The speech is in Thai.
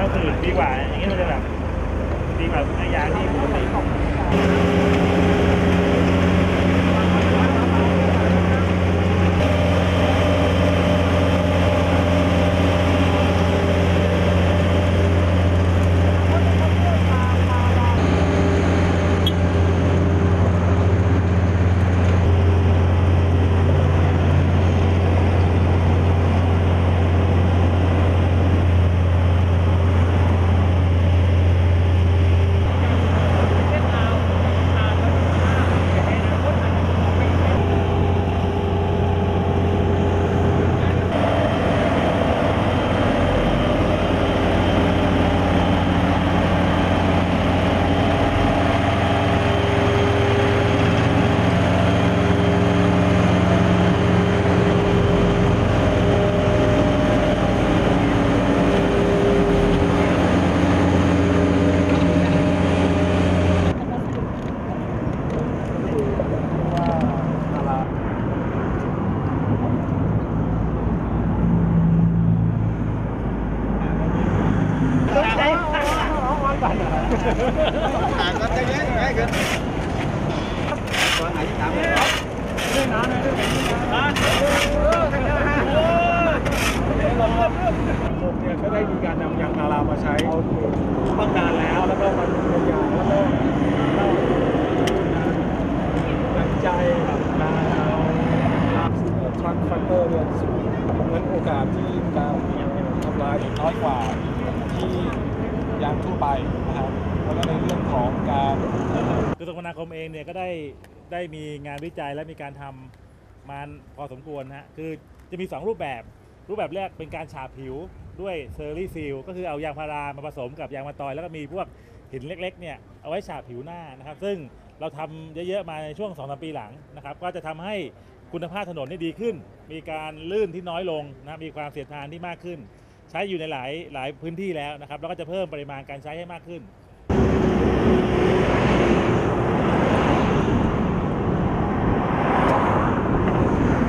ก็คือดีกว่าอย่างนี้มันจะแบบดีกว่าไอ้ยางที่ปกติต้องใจ อ่านก็จะแย่ง่ายเกินตอนไหนที่ถามเลยผมเนี่ยก็ได้มีการนำยางพารามาใช้ตั้งนานแล้วแล้วก็มันเป็นยางแล้วก็เราตั้งใจกับการเอาลามทรัคฟัตเตอร์เนี่ยสูงงั้นโอกาสที่การ ทำลายน้อยกว่าที่ยางทั่วไปนะครับแล้วก็ในเรื่องของการกระทรวงคมนาคมเองเนี่ยก็ได้ได้มีงานวิจัยและมีการทำมาพอสมควรนะฮะคือจะมี 2 รูปแบบ รูปแบบแรกเป็นการฉาบผิวด้วยเซอร์รี่ซีลก็คือเอายางพารามาผสมกับยางมะตอย แล้วก็มีพวกหินเล็กๆเนี่ยเอาไว้ฉาบผิวหน้านะครับ ซึ่งเราทำเยอะๆมาในช่วง2อสปีหลังนะครับ ก็จะทำให้คุณภาพถนนนี่ดีขึ้น มีการลื่นที่น้อยลงนะมีความเสียดทานที่มากขึ้น ใช้อยู่ในหลายหลายพื้นที่แล้วนะครับแล้วก็จะเพิ่มปริมาณการใช้ให้มากขึ้น